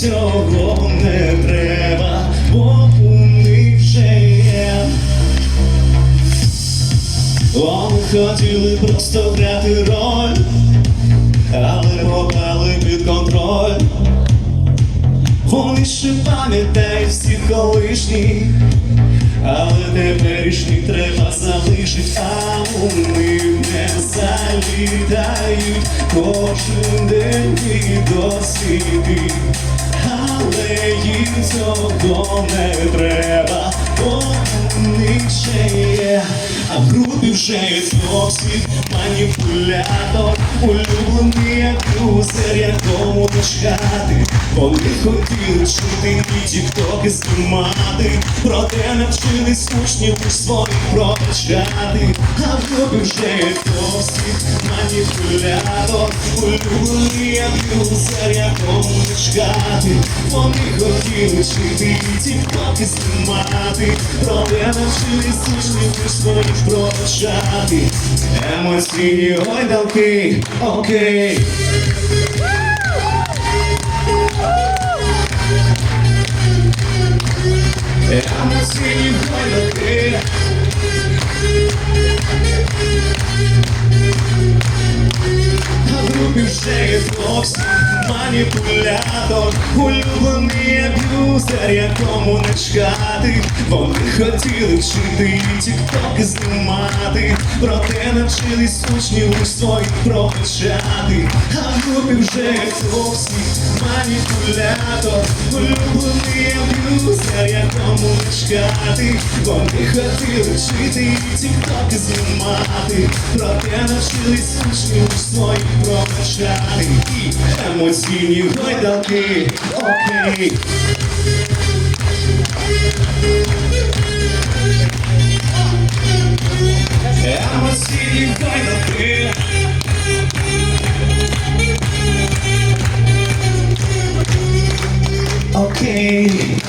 цього не треба, бо у них вже є. Вони хотіли просто грати роль, але попали під контроль. Вони ще пам'ятають всіх колишніх, але теперішніх треба залишить, а вони не залітають кожен день і досвіди. Але їм цього не треба, бо них ще є, а в групі вже є токсик, маніпулятор, улюблений аб'юзер, якому не чхати. Вони хотіли чути і тіктоки знімати, проте навчились учнів у своїх прокачати. А в групі вже є токсик, маніпулятор, улюблений аб'юзер, якому не чхати. Вони хотіли чути і тіктоки знімати, проте навчились учнів у своїх прокачати. Емоційні гойдалки, окей. Емоційні гойдалки. А вже є маніпулятор, улюблений аб'юзер, якому не чхати. Вони хотіли вчити тіктоки знімати, проте навчились учнів у своїх прокачати. А в групі вже токсик, маніпулятор, улюблений аб'юзер, якому не чхати. Вони хотіли вчити тіктоки знімати, навчились учнів у своїх прокачати. І емоційні гойдалки, окей. Емоційні гойдалки. Окей.